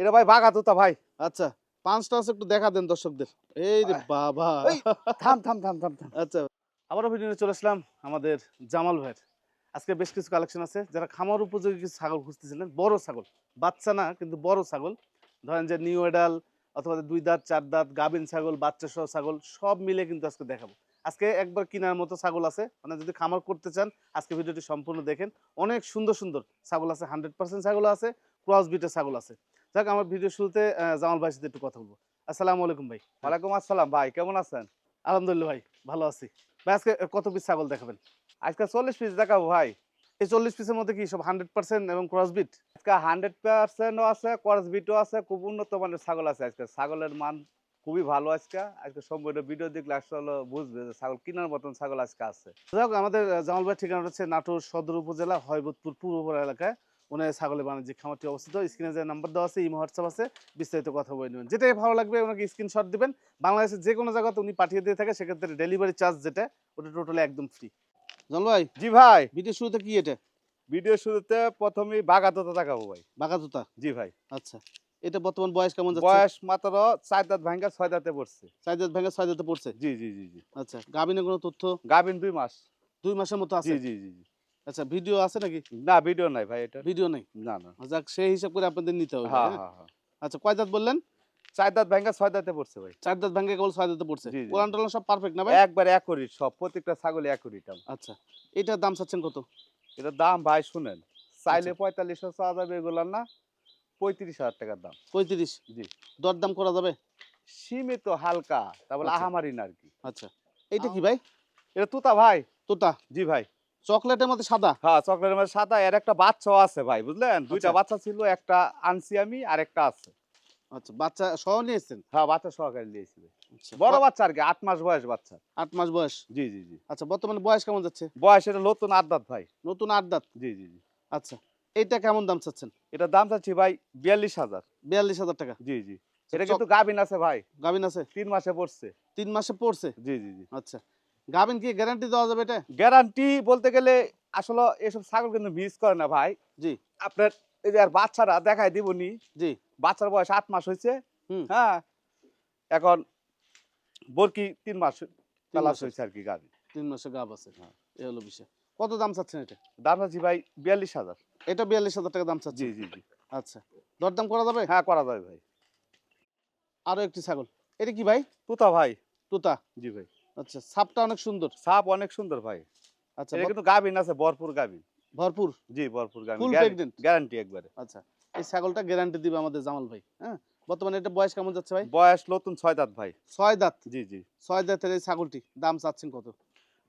এটা ভাই বাঘা তোতা ভাই। আচ্ছা পাঁচটা আছে একটু দেখা দেন দর্শকদের। এই রে বাবা। থাম থাম থাম থাম থাম। আচ্ছা। আবারও ভিডিও চলে আসলাম আমাদের জামাল ভাইয়ের। আজকে বেশ কিছু কালেকশন আছে। যারা খামার উপযোগী কিছু ছাগল খুঁজতেছিলেন বড় ছাগল। বাচ্চা না কিন্তু বড় ছাগল। ধরেন যে নিউ এডাল অথবা দুই দাঁত চার দাঁত গাভিন ছাগল বাচ্চা সহ ছাগল সব মিলে কিন্তু আজকে দেখাবো। আজকে একবার কেনার মতো ছাগল আছে। মানে যদি খামার করতে চান আজকে ভিডিওটি সম্পূর্ণ দেখেন। অনেক সুন্দর সুন্দর ছাগল আছে। হান্ড্রেড পার্সেন্ট ছাগল আছে ক্রস বিটের ছাগল আছে। যাক আমার ভিডিও শুরুতে জামাল ভাইয়ের সাথে একটু কথা বলব। আসসালামু আলাইকুম ভাই। ওয়ালাইকুম আসসালাম ভাই কেমন আছেন? আলহামদুলিল্লাহ ভাই ভালো আছি। ভাই আজকে কত পিস ছাগল দেখাবেন? আজকে চল্লিশ পিস দেখাবো ভাই। এই চল্লিশ পিসের মধ্যে কি সব হান্ড্রেড পার্সেন্ট এবং ক্রসবিট আজকে হান্ড্রেড পার্সেন্টও আছে করস বিটও আছে খুব উন্নত মানের ছাগল আছে আজকে। ছাগলের মান খুবই ভালো আজকে। আজকে সম্পূর্ণ ভিডিও দেখলে আসলে হলো বুঝবে যে ছাগল কেনার মতন ছাগল আজকে আছে। যাই হোক আমাদের আহ, জামাল ভাই ঠিকানা হচ্ছে নাটোর সদর উপজেলা হয়বতপুর পূর্বপাড়া এলাকায়। ওনার ছাগলের বাণিজ্যিক খামারটি অবস্থিত স্ক্রিনে যে নাম্বার দেওয়া আছে ইমো হোয়াটসঅ্যাপ আছে বিস্তারিত কথা বলে নেবেন। যেটাই ভালো লাগবে ওনাকে স্ক্রিনশট দিবেন। বাংলাদেশের যে কোনো জায়গাতে উনি পাঠিয়ে দিয়ে থাকে সেক্ষেত্রে ডেলিভারি চার্জ যেটা ওটা টোটালি একদম ফ্রি জান ভাই? জি ভাই। ভিডিও শুরুতে কি এটা? ভিডিও শুরুতে প্রথমেই বাগাতোতা দেখাবো ভাই। বাঘা জুতা জি ভাই। আচ্ছা। এটা বর্তমান বয়স কেমন যাচ্ছে? বয়স মাত্র চার দাঁত ভাঙ্গা ছয় দাঁতে পড়ছে। চার দাঁত ভেঙে ছয় দাঁতে পড়ছে? জি জি জি জি। আচ্ছা। গাবিনের কোনো তথ্য? গাভিন দুই মাস। দুই মাসের মতো আছে? জি জি জি। আচ্ছা ভিডিও আছে নাকি? না ভিডিও নাই ভাই এটা। ভিডিও নাই? না না। যাক সেই হিসাব করে আপনাদের নিতে হবে হ্যাঁ হ্যাঁ? হ্যাঁ হ্যাঁ। আচ্ছা কয় দাঁত বললেন? চার দাঁত ভাঙ্গা ছয় দাঁতে পড়ছে ভাই। চার দাঁত ভেঙে কেবল ছয় দাঁতে পড়ছে? জি। টোলান সব পারফেক্ট না ভাই? একবার এক করি সব প্রত্যেকটা ছাগল এক করি আচ্ছা এটার দাম চাচ্ছেন কত? এটার দাম ভাই শুনেন চাইলে পঁয়তাল্লিশশো চাওয়া যাবে এগুলার না পঁয়ত্রিশ হাজার টাকার দাম। পঁয়ত্রিশ? জি। দর দাম করা যাবে? সীমিত হালকা তারপরে আচ্ছা। আহামারি না আর কি। আচ্ছা এইটা কি ভাই? এটা তোতা ভাই। তোতা? জি ভাই। চকলেটের মধ্যে সাদা? হ্যাঁ চকলেটের মধ্যে সাদা। এর একটা বাচ্চাও আছে ভাই বুঝলেন? দুইটা আচ্ছা। বাচ্চা ছিল একটা আনছি আমি আর একটা আছে। আচ্ছা বাচ্চা সহ নিয়ে এসছেন হ্যাঁ বাচ্চা সহকারে নিয়েছি। আচ্ছা, বড় বাচ্চা আর কি আট মাস বয়স বাচ্চা। আট মাস বয়স? জি জি জি। আচ্ছা বর্তমানে বয়স কেমন যাচ্ছে? বয়স এটা নতুন আট দাঁত ভাই। নতুন আট দাঁত জি জি জি। আচ্ছা এইটা কেমন দাম চাচ্ছেন? এটা দাম চাচ্ছি ভাই বিয়াল্লিশ হাজার। বিয়াল্লিশ হাজার টাকা? জি জি। আচ্ছা, এটা কিন্তু গাভিন আছে ভাই। গাবিন আছে? তিন মাসে পড়ছে। তিন মাসে পড়ছে? জি জি জি। আচ্ছা গাবিন কি গ্যারান্টি দেওয়া যাবে এটা? গ্যারান্টি বলতে গেলে আসলে এসব ছাগল কিন্তু মিস করে না ভাই। জি। আপনার এই যে আর বাচ্চারা দেখাই দিবনি জি। বাচ্চার বয়স আট মাস হয়েছে। হ্যাঁ এখন বরকি তিন মাস মাসের। হয়েছে আর কি গাভি তিন মাসে গাব আছে। হ্যাঁ। এই হলো বিষয়। কত দাম চাচ্ছেন এটা? দাম আছে ভাই বিয়াল্লিশ হাজার। এটা বিয়াল্লিশ হাজার টাকা দাম জি চাচ্ছি জি জি। আচ্ছা। দরদাম করা যাবে? হ্যাঁ করা যাবে ভাই। আরও একটি ছাগল। এটা কি ভাই? তুতা ভাই। তুতা। জি ভাই। আচ্ছা সাপটা অনেক সুন্দর। সাপ অনেক সুন্দর ভাই। আচ্ছা এটা কিন্তু আছে ভরপুর ভরপুর? জি ভরপুর? গ্যারান্টি একবারে। আচ্ছা এই ছাগলটা গ্যারান্টি দিবে আমাদের জামাল ভাই হ্যাঁ? বর্তমানে এটা বয়স কেমন যাচ্ছে ভাই? বয়স নতুন ছয় দাঁত ভাই। ছয় দাঁত? জি জি। ছয় দাঁতের এই ছাগলটি দাম চাচ্ছেন কত?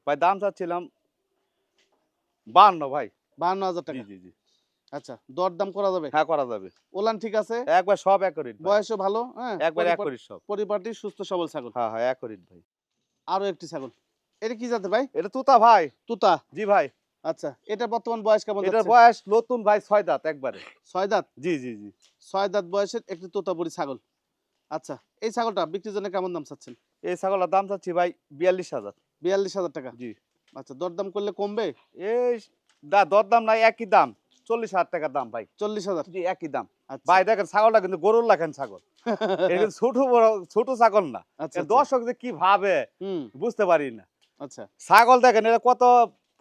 ভাই দাম চাচ্ছিলাম বান্ন ভাই। বাহান্ন হাজার টাকা? জি জি আচ্ছা দর দাম করা যাবে? হ্যাঁ করা যাবে। ওলান ঠিক আছে? একবার সব এক করিট ভাই। বয়সও ভালো হ্যাঁ? একবার এক করিট সব। পরিপাটি সুস্থ সবল ছাগল। হ্যাঁ হ্যাঁ এক করিট ভাই। আরও একটি ছাগল। এটা কি জাতের ভাই? এটা তুতা ভাই। তুতা? জি ভাই। আচ্ছা এটা বর্তমান বয়স কেমন এটার বয়স নতুন ভাই ছয় দাঁত একবারে। ছয় দাঁত? জি জি জি। ছয় দাঁত বয়সের একটি তোতাপুরি ছাগল। আচ্ছা এই ছাগলটা বিক্রির জন্য কেমন দাম চাচ্ছেন? এই ছাগলের দাম চাচ্ছি ভাই বিয়াল্লিশ হাজার। বিয়াল্লিশ হাজার টাকা? জি। আচ্ছা দরদাম করলে কমবে? এই দা দরদাম নাই একই দাম। চল্লিশ হাজার টাকার দাম ভাই। চল্লিশ হাজার? একই দাম। আচ্ছা। ভাই দেখেন ছাগলটা কিন্তু গরুর লাখেন ছাগল। ছোট বড় ছোট ছাগল না। আচ্ছা দর্শক যে কি ভাবে বুঝতে পারি না। আচ্ছা। ছাগল দেখেন এটা কত?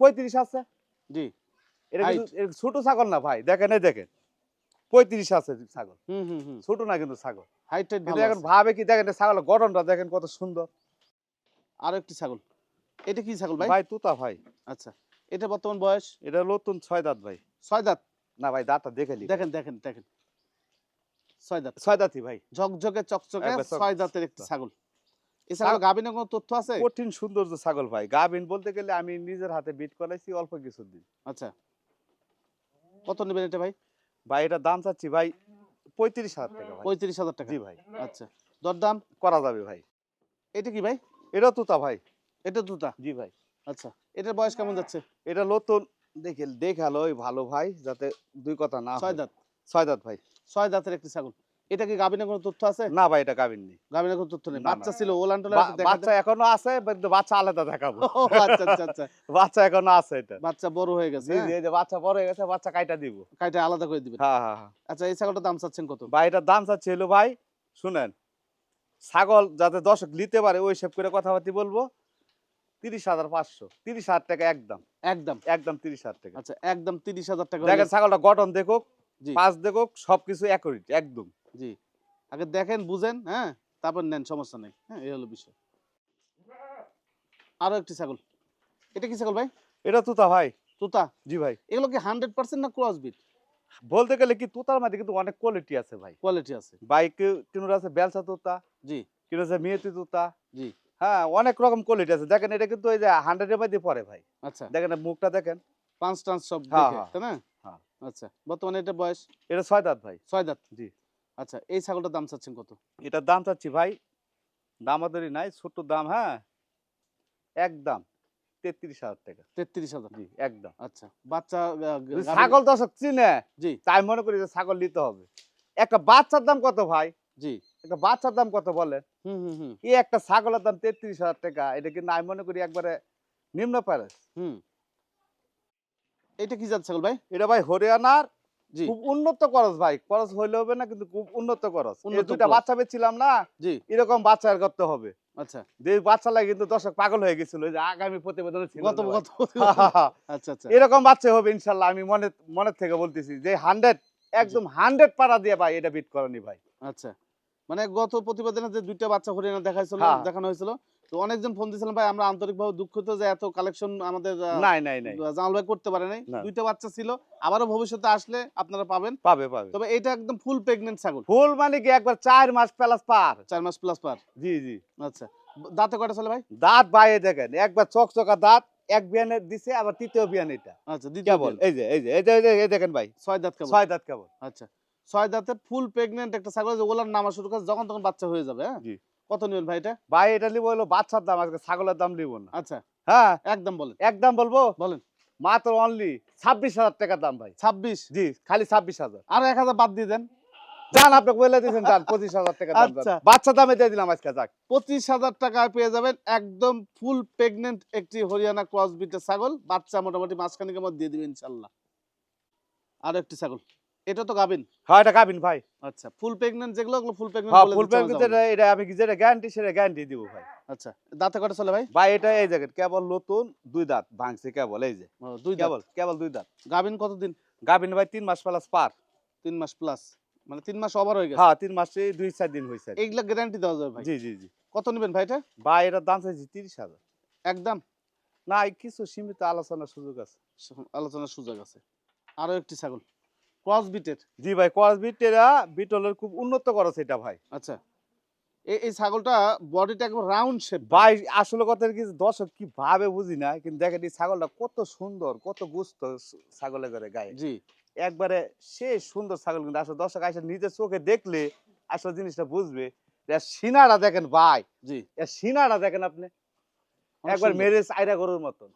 পঁয়ত্রিশ আছে? জি। এটা কিন্তু ছোট ছাগল না ভাই। দেখেন এই দেখেন পঁয়ত্রিশ আছে ছাগল। হুম হুম হুম। ছোট না কিন্তু ছাগল। হাইট এখন ভাবে কি? দেখেন ছাগলের গঠনটা দেখেন কত সুন্দর। আর একটি ছাগল। এটা কি ছাগল ভাই? ভাই তুতা ভাই। আচ্ছা। এটা বর্তমান বয়স? এটা নতুন ছয় দাঁত ভাই। ছয় দাঁত। না ভাই দাঁতটা দেখে দেখেন দেখেন দেখেন। ছয় দাঁত। ছয় দাঁতই ভাই। ঝকঝকে চকচকে ছয় দাঁতের একটি ছাগল। ছাগল গাবিনের কোনো তথ্য আছে? কঠিন সৌন্দর্য ছাগল ভাই। বলতে গেলে আমি নিজের হাতে বিট করাইছি অল্প কিছুদিন। আচ্ছা। কত নেবেন এটা ভাই? ভাই এটা দাম চাচ্ছি ভাই পঁয়ত্রিশ হাজার টাকা পঁয়ত্রিশ হাজার টাকা। জি ভাই। আচ্ছা। দরদাম? করা যাবে ভাই। এটা কি ভাই? এটা তুতা ভাই। এটা দুটা জি ভাই। আচ্ছা। এটার বয়স কেমন যাচ্ছে? এটা নতুন দেখে দেখাল ভালো ভাই যাতে দুই কথা না ছয় দাঁত ছয় দাঁত ভাই। ছয় দাঁতের একটি ছাগল। এটা কি কোনো তথ্য আছে? না ভাই এটা গাবিন নেই। কোনো তথ্য নেই। বাচ্চা ছিল ওলান বাচ্চা এখনও আছে কিন্তু বাচ্চা আলাদা দেখাবো। আচ্ছা আচ্ছা আচ্ছা। বাচ্চা এখনও আছে এটা। বাচ্চা বড় হয়ে গেছে জি এই যে বাচ্চা বড় হয়ে গেছে বাচ্চা কাইটা দিব। কাইটা আলাদা করে দিবেন। হ্যাঁ হ্যাঁ হ্যাঁ। আচ্ছা এই ছাগলটার দাম চাচ্ছেন কত? ভাই এটার দাম চাচ্ছিল ভাই শুনেন ছাগল যাতে দর্শক নিতে পারে ওই হিসেব করে কথাবার্তি বলব। তিরিশ হাজার পাঁচশো। তিরিশ হাজার টাকা একদম। একদম। একদম তিরিশ হাজার টাকা। আচ্ছা একদম তিরিশ হাজার টাকা দেখেন ছাগলটা গঠন দেখুক পাঁচ দেখুক সবকিছু একদম। জি। আগে দেখেন বুঝেন হ্যাঁ? তারপর নেন সমস্যা নেই। হ্যাঁ এই হলো বিষয়। আরও একটি ছাগল। এটা কি ছাগল ভাই? এটা তুতা ভাই। তোতা? জি ভাই। এগুলো কি হান্ড্রেড পার্সেন্ট না ক্রস বিট বলতে গেলে কি তুতার মধ্যে কিন্তু অনেক কোয়ালিটি আছে ভাই। কোয়ালিটি আছে। বাইক কিনুর আছে বেলসা তুতা জি। কিনুর আছে মেয়েতি তুতা জি। হ্যাঁ অনেক রকম কোয়ালিটি আছে। দেখেন এটা কিন্তু ওই যে হান্ড্রেডের মধ্যে পড়ে ভাই। আচ্ছা। দেখেন মুখটা দেখেন। পাঁচ টান্স সব হ্যাঁ, হ্যাঁ, তাই না? হ্যাঁ। আচ্ছা বর্তমানে এটা বয়স? এটা ছয় দাঁত ভাই। ছয় দাঁত? জি। আচ্ছা এই ছাগলটার দাম চাচ্ছেন কত? এটার দাম চাচ্ছি ভাই দামাদারি নাই ছোট্ট দাম হ্যাঁ। একদম তেত্রিশ হাজার টাকা। তেত্রিশ হাজার? জি একদম। আচ্ছা বাচ্চা ছাগল দর্শক চিনে জি। তাই মনে করি যে ছাগল নিতে হবে। একটা বাচ্চার দাম কত ভাই? জি। একটা বাচ্চার দাম কত বলেন হুম হুম হুম। এই একটা ছাগলের দাম তেত্রিশ হাজার টাকা। এটা কিন্তু আমি মনে করি একবারে নিম্ন প্যারেস হুম। এটা কি জাত ছাগল ভাই? এটা ভাই হরিয়ানার খুব উন্নত খরচ ভাই। খরচ হইলে হবে না কিন্তু খুব উন্নত উন্নত দুইটা বাচ্চা পেয়েছিলাম না জি। এরকম বাচ্চা করতে হবে। আচ্ছা। যে বাচ্চা লাগে কিন্তু দর্শক পাগল হয়ে গেছিল যে আগামী প্রতিবেদনে ছিল গত গত আচ্ছা আচ্ছা। এরকম বাচ্চা হবে ইনশাল্লাহ আমি মনে মনের থেকে বলতেছি যে হান্ড্রেড একদম হান্ড্রেড পাড়া দিয়ে ভাই এটা বিট করেনি ভাই। আচ্ছা। মানে গত প্রতিবেদনে যে দুইটা বাচ্চা হরিয়ানা দেখাইছিল হ্যাঁ। দেখানো হয়েছিল। তো অনেকজন ফোন দিয়েছিলেন ভাই আমরা আন্তরিকভাবে দুঃখিত যে এত কালেকশন আমাদের নাই নাই নাই। জামাল ভাই করতে পারে নাই। দুইটা বাচ্চা ছিল আবারও ভবিষ্যতে আসলে আপনারা পাবেন। পাবে পাবে। তবে এটা একদম ফুল প্রেগনেন্ট ছাগল। ফুল মানে কি একবার চার মাস প্লাস পার? চার মাস প্লাস পার। জি জি। আচ্ছা। দাঁতে কয়টা চলে ভাই? দাঁত বাইরে দেখেন একবার চকচকা দাঁত এক বিয়ানে দিছে আবার তৃতীয় বিয়ান এটা। আচ্ছা দ্বিতীয় কেবল বিয়ান। এই যে এই যে এই যে এই যে- এই দেখেন ভাই। ছয় দাঁত কেবল। ছয় দাঁত কেবল। আচ্ছা। ছয় দাঁতে ফুল প্রেগনেন্ট একটা ছাগল যে ওলার নামা শুরু করে যখন তখন বাচ্চা হয়ে যাবে হ্যাঁ? কত নেবেন ভাই এটা? ভাই এটা নিবো হলো বাচ্চার দাম আজকে ছাগলের দাম নিবো না। আচ্ছা। হ্যাঁ? একদম বলেন। একদম বলব? বলেন। মাত্র অনলি ছাব্বিশ হাজার টাকার দাম ভাই। ছাব্বিশ? জি খালি ছাব্বিশ হাজার। আর এক হাজার বাদ দিয়ে দেন। যান আপনি বলে দিয়েছেন যান পঁচিশ হাজার টাকা দাম আচ্ছা। বাচ্চা দামে দিয়ে দিলাম আজকে যাক। পঁচিশ হাজার টাকায় পেয়ে যাবেন একদম ফুল প্রেগনেন্ট একটি হরিয়ানা ক্রস বিটের ছাগল। বাচ্চা মোটামুটি মধ্যে দিয়ে দিবেন ইনশাল্লাহ। আর একটি ছাগল। এটা তো গাবিন। হ্যাঁ এটা কাবিন ভাই। আচ্ছা ফুল প্রেগনেন্ট যেগুলো ওগুলো ফুল প্রেগনেন্ট হ্যাঁ বলে ফুল হবে এটা আমি কি যেটা গ্যারান্টি সেটা গ্যারান্টি দিব ভাই। আচ্ছা দাঁতে কটা চলে ভাই? ভাই এটা এই জায়গায় কেবল নতুন দুই দাঁত ভাঙছে কেবল এই যে। দুই কেবল কেবল দুই দাঁত। গাবিন কতদিন? গাবিন ভাই তিন মাস প্লাস পার। তিন মাস প্লাস মানে তিন মাস ওভার হয়ে গেছে। হ্যাঁ তিন মাসে দুই চার দিন হয়েছে এইগুলা গ্যারান্টি দেওয়া যাবে ভাই? জি জি জি। কত নেবেন ভাই এটা? ভাই এটার দাম চাইছি তিরিশ হাজার। একদম? না কিছু সীমিত আলোচনার সুযোগ আছে। আলোচনার সুযোগ আছে। আরও একটি ছাগল। ক্রস বিটের? জি ভাই বিটেরা বিটলের খুব উন্নত করছে এটা ভাই। আচ্ছা। এই ছাগলটা বডিটা একবার রাউন্ড শেপ ভাই আসলে কথা কি দর্শক কি ভাবে বুঝি না কিন্তু দেখেন এই ছাগলটা কত সুন্দর কত গুস্ত ছাগলে করে গায়ে। জি। একবারে সে সুন্দর ছাগল কিন্তু আসলে দর্শক আসলে নিজের চোখে দেখলে আসলে জিনিসটা বুঝবে সিনারা দেখেন ভাই। জি। সিনারা দেখেন আপনি। একবার। মেরে আইরা গরুর মতন।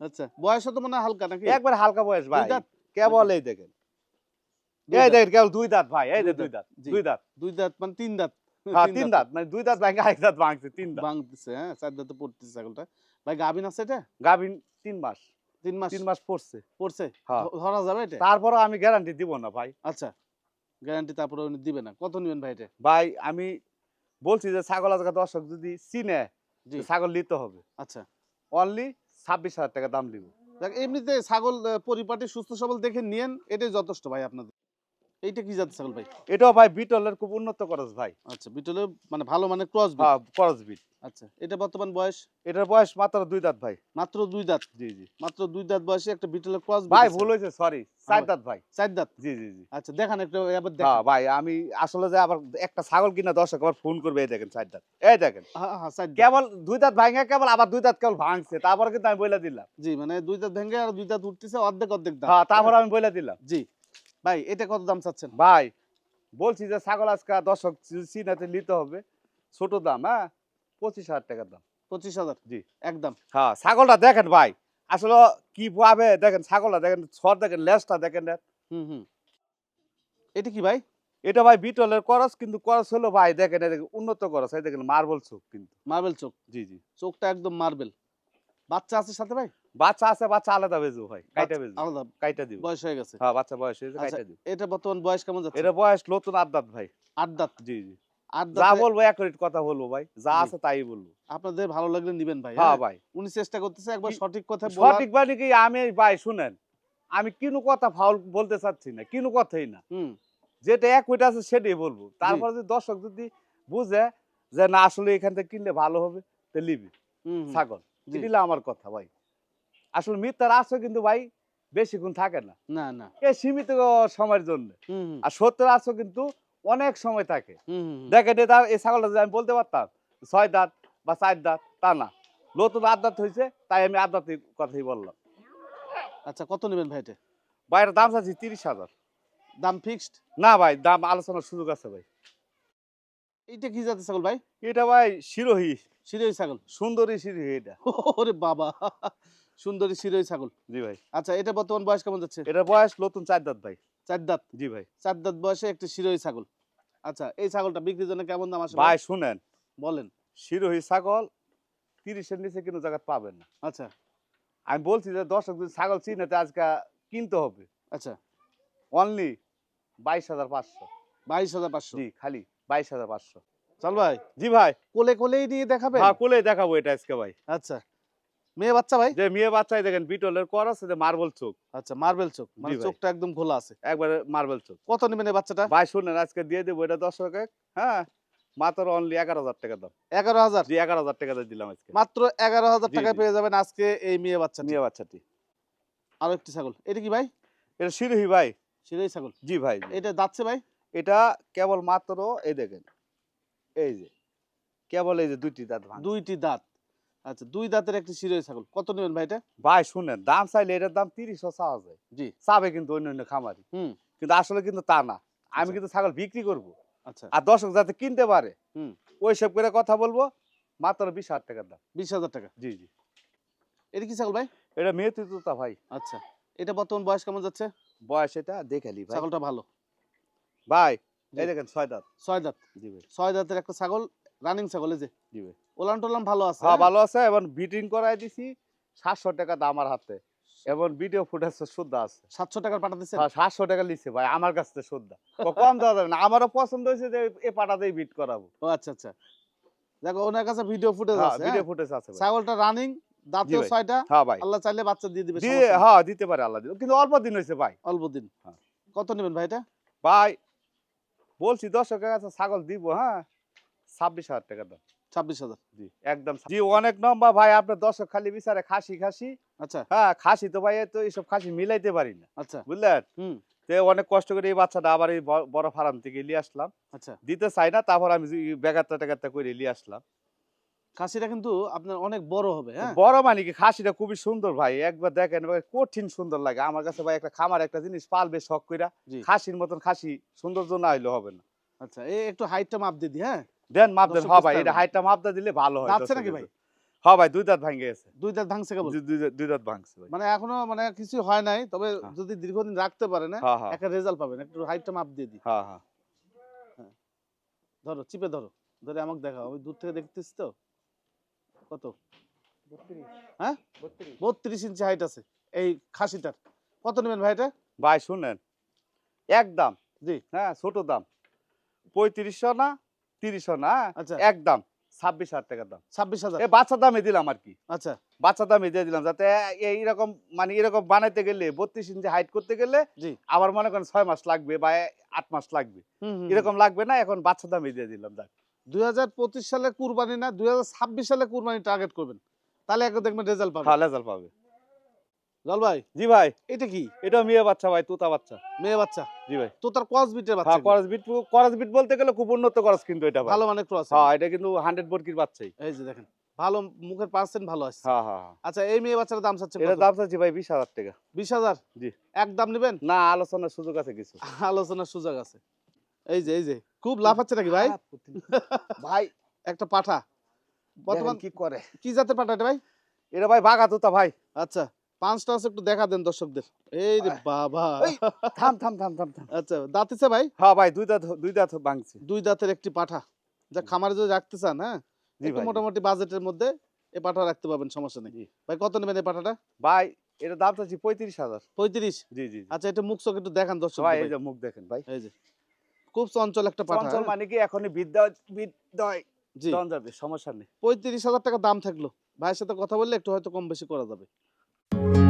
আচ্ছা বয়স তো মনে হয় হালকা নাকি? একবার হালকা বয়স ভাই? কেবল এই দেখেন। এই। দেখেন কেবল দুই দাঁত ভাই এই যে দুই দাঁত, দুই দাঁত। দুই দাঁত মানে তিন দাঁত। হ্যাঁ তিন দাঁত। মানে দুই দাঁত ভাঙে এক দাঁত ভাঙছে তিন দাঁত। ভাঙতেছে হ্যাঁ চার দাঁতে পড়তেছে ছাগলটা। ভাই গাবিন আছে এটা? গাভিন তিন মাস। তিন মাস? তিন মাস পড়ছে। পড়ছে? হ্যাঁ। ধরা যাবে এটা? তারপরও আমি গ্যারান্টি দিব না ভাই। আচ্ছা গ্যারান্টি তারপরে উনি দিবে না। কত নেবেন ভাই এটা? ভাই আমি বলছি যে ছাগল আজকে দর্শক যদি চিনে ছাগল নিতে হবে। আচ্ছা। অনলি ছাব্বিশ হাজার টাকা দাম দিব। দেখ এমনিতে ছাগল পরিপাটি সুস্থ সবল দেখে নিয়েন এটাই যথেষ্ট ভাই আপনাদের। এইটা কি জাত ছাগল ভাই? এটাও ভাই বিটলের খুব উন্নত খরচ ভাই। আচ্ছা বিটলে মানে ভালো মানে ক্রস হ্যাঁ খরচ বিট আচ্ছা এটা বর্তমান বয়স? এটার বয়স মাত্র দুই দাঁত ভাই। মাত্র দুই দাঁত? জি জি। মাত্র দুই দাঁত বয়সে একটা বিটলের ক্রস ভাই ভুল হয়েছে সরি চার দাঁত ভাই। চার দাঁত? জি জি জি। আচ্ছা দেখান একটু এবার হ্যাঁ ভাই আমি আসলে যে আবার একটা ছাগল কিনা দর্শক আবার ফোন করবে এই দেখেন চার দাঁত। এই দেখেন। হ্যাঁ হ্যাঁ চার কেবল দুই দাঁত ভাঙে কেবল আবার দুই দাঁত কেবল ভাঙছে তারপরে কিন্তু আমি বলে দিলাম। জি মানে দুই দাঁত ভেঙে আর দুই দাঁত উঠতেছে অর্ধেক অর্ধেক দাম হ্যাঁ তারপর আমি বলে দিলাম। জি। ভাই এটা কত দাম চাচ্ছেন? ভাই বলছি যে ছাগল আজকে দর্শক চিনাতে নিতে হবে। ছোট দাম হ্যাঁ? পঁচিশ হাজার টাকার দাম। পঁচিশ হাজার? জি। একদম। হ্যাঁ ছাগলটা দেখেন ভাই আসলে কি পাবে দেখেন ছাগলটা দেখেন ছর দেখেন লেজটা দেখেন হুম হুম। এটা কি ভাই? এটা ভাই বিটলের করস কিন্তু করস হলো ভাই দেখেন উন্নত করস এই দেখেন মার্বেল চোখ কিন্তু। মার্বেল চোখ? জি জি। চোখটা একদম মার্বেল। বাচ্চা আছে সাথে ভাই? বাচ্চা আছে বাচ্চা আলাদা বেজু ভাই কাইটা বেজু আলাদা কাইটা দিব। বয়স হয়ে গেছে। হ্যাঁ বাচ্চা বয়স হয়েছে আচ্ছা, কাইটা দিব। এটা বর্তমান বয়স কেমন যাচ্ছে? এটা বয়স নতুন আদাত ভাই। আট দাঁত জি। জি যা বলব এক কথা বলব ভাই যা আছে তাই বলব। আপনাদের ভালো লাগলে নিবেন ভাই হ্যাঁ হ্যাঁ? ভাই। উনি চেষ্টা করতেছে একবার সঠিক কথা সঠিক কি? আমি ভাই শুনেন আমি কিনু কথা ফাউল বলতে চাচ্ছি না কিনু কথাই না। যেটা এক ওইটা আছে সেটাই বলব। তারপরে যদি দর্শক যদি বুঝে যে না আসলে এখান থেকে কিনলে ভালো হবে তো লিবি। ছাগল। কিনলে আমার কথা ভাই। আসলে মিথ্যার আশা কিন্তু ভাই বেশিক্ষণ থাকে না। না না। এই সীমিত সময়ের জন্য। আর সত্যের আশা কিন্তু অনেক সময় থাকে। দেখেন এটা এই ছাগলটা আমি বলতে পারতাম ছয় দাঁত বা চার দাঁত তা না। নতুন আট দাঁত হয়েছে তাই আমি আট দাঁতের কথাই বললাম। আচ্ছা কত নেবেন ভাই এটা? বাইরের দাম চাচ্ছি তিরিশ হাজার। দাম ফিক্সড? না ভাই দাম আলোচনার সুযোগ আছে ভাই। এইটা কি জাতের ছাগল ভাই? এটা ভাই শিরোহী। শিরোই ছাগল। সুন্দরী শিরোহী এটা। ওরে বাবা। সুন্দরী শিরোই ছাগল। জি ভাই। আচ্ছা এটা বর্তমান বয়স কেমন যাচ্ছে? এটা বয়স নতুন চার দাঁত ভাই। চার দাঁত? জি ভাই। চার দাঁত বয়সে একটি শিরোই ছাগল। আচ্ছা এই ছাগলটা বিক্রির জন্য কেমন দাম আসে ভাই শুনেন। বলেন। শিরোহী ছাগল তিরিশের নিচে কোনো জায়গায় পাবেন না। আচ্ছা। আমি বলছি যে দর্শক যদি ছাগল চিনেতে আজকে কিনতে হবে। আচ্ছা। অনলি বাইশ হাজার পাঁচশো। বাইশ হাজার পাঁচশো? জি খালি বাইশ হাজার পাঁচশো। চল ভাই। জি ভাই। কোলে কোলেই নিয়ে দেখাবে হ্যাঁ কোলে দেখাবো এটা আজকে ভাই। আচ্ছা। মেয়ে বাচ্চা ভাই? যে মেয়ে বাচ্চাই দেখেন বিটলের কর আছে যে মার্বেল চোখ। আচ্ছা মার্বেল চোখ। মানে চোখটা একদম খোলা আছে। একবারে মার্বেল চোখ। কত নেবেন এই বাচ্চাটা? ভাই শুনেন আজকে দিয়ে দেবো এটা দর্শকে হ্যাঁ মাত্র অনলি এগারো হাজার টাকা দাম। এগারো হাজার? জি এগারো হাজার টাকা দিলাম আজকে। মাত্র এগারো হাজার জি। পেয়ে যাবেন আজকে এই মেয়ে বাচ্চা মেয়ে বাচ্চাটি। আরও একটি ছাগল। এটা কি ভাই? এটা শিরোহী ভাই। শিরোই ছাগল। জি ভাই। এটা দাচ্ছে ভাই? এটা কেবল মাত্র এই দেখেন এই যে কেবল এই যে দুইটি দাঁত দুইটি দাঁত। আচ্ছা দুই দাঁতের একটি শিরোই ছাগল। কত নেবেন ভাই এটা? ভাই শুনেন দাম চাইলে এটার দাম তিরিশও চাওয়া যায়। জি। চাবে কিন্তু অন্য অন্য খামারি। হুম। কিন্তু আসলে কিন্তু তা না। আমি আচ্ছা। কিন্তু ছাগল বিক্রি করব। আচ্ছা। আর দর্শক যাতে কিনতে পারে হুম। ওই সব করে কথা বলব মাত্র বিশ হাজার টাকার দাম। বিশ হাজার টাকা? জি জি। এটা কি ছাগল ভাই? এটা মেয়ে তুতা ভাই। আচ্ছা। এটা বর্তমান বয়স কেমন যাচ্ছে? বয়স এটা দেখালি ভাই। ছাগলটা ভালো। ভাই। এই দেখেন ছয় দাঁত। ছয় দাঁত। জি ভাই। ছয় দাঁতের একটা ছাগল রানিং ছাগল যে। ভাই ওলান টোলান ভালো আছে? হ্যাঁ ভালো আছে। এবং বিটিং করাই দিছি সাতশো টাকা দাম আমার হাতে। এবং ভিডিও ফুটেজ শুদ্ধ আছে। সাতশো টাকার পাঠাতেছে হ্যাঁ, সাতশো টাকা লিখছে ভাই আমার কাছ থেকে শুদ্ধ। কম দেওয়া যাবে না। আমারও পছন্দ হয়েছে যে এ পাটাতেই বিট করাবো। ও আচ্ছা আচ্ছা। দেখো ওনার কাছে ভিডিও ফুটেজ হ্যাঁ আছে ভিডিও হ্যাঁ? ফুটেজ আছে ভাই। ছাগলটা রানিং দাঁতেও ছয়টা। হ্যাঁ ভাই। আল্লাহ চাইলে বাচ্চা দিয়ে দিবে দিয়ে হ্যাঁ দিতে পারে আল্লাহ দিবে। কিন্তু অল্প দিন হয়েছে ভাই। অল্প দিন। হ্যাঁ। কত নেবেন ভাই এটা? ভাই বলছি দর্শকের কাছে ছাগল দিব হ্যাঁ? ছাব্বিশ হাজার টাকা দাম। ছাব্বিশ হাজার? জি একদম জি অনেক নম্বর ভাই আপনার দর্শক খালি বিচারে খাসি খাসি। আচ্ছা। হ্যাঁ খাসি তো ভাই তো এইসব খাসি মিলাইতে পারি না। আচ্ছা। বুঝলেন? হুম। অনেক কষ্ট করে এই বাচ্চাটা আবার এই বড় ফার্ম থেকে নিয়ে আসলাম। আচ্ছা। দিতে চাই না তারপর আমি বেগাত্তা টেগাত্তা করে নিয়ে আসলাম। খাসিটা কিন্তু আপনার অনেক বড় হবে হ্যাঁ? বড় মানে কি খাসিটা খুবই সুন্দর ভাই একবার দেখেন কঠিন সুন্দর লাগে। আমার কাছে ভাই একটা খামার একটা জিনিস পালবে শখ কইরা খাসির মতন খাসি সৌন্দর্য না হইলে হবে না। আচ্ছা এই একটু হাইটটা মাপ দিয়ে দিই হ্যাঁ? দেন মাপ দেন। হ্যাঁ ভাই এটা। হাইটটা মাপটা দিলে ভালো হয় দাঁতছে নাকি ভাই? হ্যাঁ ভাই দুই দাঁত ভাঙে গেছে। দুই দাঁত ভাঙছে কেবল? দুই- দাঁত- দুই দাঁত ভাঙছে ভাই। মানে এখনও মানে কিছু হয় নাই তবে হ্যাঁ। যদি দীর্ঘদিন রাখতে পারে না হ্যাঁ হ্যাঁ। একটা রেজাল্ট পাবেন। একটু হাইটটা মাপ দিয়ে দিই হ্যাঁ হ্যাঁ। ধরো চিপে ধরো। ধরে আমাকে দেখাও। আমি দূর থেকে দেখতেছি তো। কত? হ্যাঁ? বত্রিশ। ইঞ্চি হাইট আছে। এই খাসিটার। কত নেবেন ভাই এটা? ভাই শুনেন। একদম জি। হ্যাঁ ছোট দাম। পঁয়ত্রিশশো না? তিরিশশো না? আচ্ছা। একদম ছাব্বিশ হাজার টাকার দাম। ছাব্বিশ হাজার। বাচ্চা দামে দিলাম আর কি। আচ্ছা। বাচ্চা দামে দিয়ে দিলাম যাতে এইরকম মানে এরকম বানাইতে গেলে বত্রিশ ইঞ্চি হাইট করতে গেলে আবার মনে করেন ছয় মাস লাগবে বা আট মাস লাগবে। এরকম লাগবে না এখন বাচ্চা দামে দিয়ে দিলাম যাক। দুই হাজার পঁচিশ সালে কুরবানি না দুই হাজার ছাব্বিশ সালে কুরবানি টার্গেট করবেন। তাহলে একবার দেখবেন রেজাল্ট হ্যাঁ রেজাল্ট পাবে। জল ভাই? জি ভাই। এটা কি? এটা মেয়ে বাচ্চা ভাই তোতা বাচ্চা। মেয়ে বাচ্চা? জি ভাই। তো তার ক্রস বিটের বাচ্চা হ্যাঁ এগুলো। বিট করস বিট বলতে গেলে খুব উন্নত করস কিন্তু এটা ভালো মানে ক্রস হ্যাঁ এটা কিন্তু হান্ড্রেড বর্কির বাচ্চাই। এই যে দেখেন ভালো মুখের পার্সেন্ট ভালো আছে। হ্যাঁ হ্যাঁ হ্যাঁ। আচ্ছা এই মেয়ে বাচ্চার দাম চাচ্ছে এটা দাম চাচ্ছি ভাই বিশ হাজার টাকা। বিশ হাজার? জি। এক দাম নেবেন? না আলোচনার সুযোগ আছে কিছু। আলোচনার সুযোগ আছে। এই যে এই যে খুব লাফাচ্ছে নাকি ভাই? ভাই। একটা পাঠা। বর্তমান কি করে। কি জাতের পাঠা এটা ভাই? এটা ভাই বাঘা তোতা ভাই। আচ্ছা। পাঁচটা একটু দেখা দেন দর্শকদের। এই রে বাবা। থাম থাম থাম থাম থাম। আচ্ছা দাঁতিছে ভাই? হ্যাঁ ভাই দুই দাঁত দুই দাঁত ভাঙছে। দুই দাঁতের একটি পাঠা। যা খামারে যদি রাখতে চান হ্যাঁ? একটু মোটামুটি বাজেটের মধ্যে এই পাঠা রাখতে পারবেন সমস্যা নেই। ভাই কত নেবেন এই পাঠাটা? ভাই এটা দাম চাচ্ছি পঁয়ত্রিশ হাজার। পঁয়ত্রিশ? জি জি। আচ্ছা এটা মুখ চোখ একটু দেখান দর্শক ভাই এই যে মুখ দেখেন ভাই। এই যে। খুব চঞ্চল একটা পাঠা চঞ্চল হ্যাঁ? মানে কি এখনই বিদ্যা বিদ্যয় জি। সমস্যা নেই। পঁয়ত্রিশ হাজার টাকা দাম থাকল। ভাইয়ের সাথে কথা বললে একটু হয়তো কম বেশি করা যাবে। Thank you.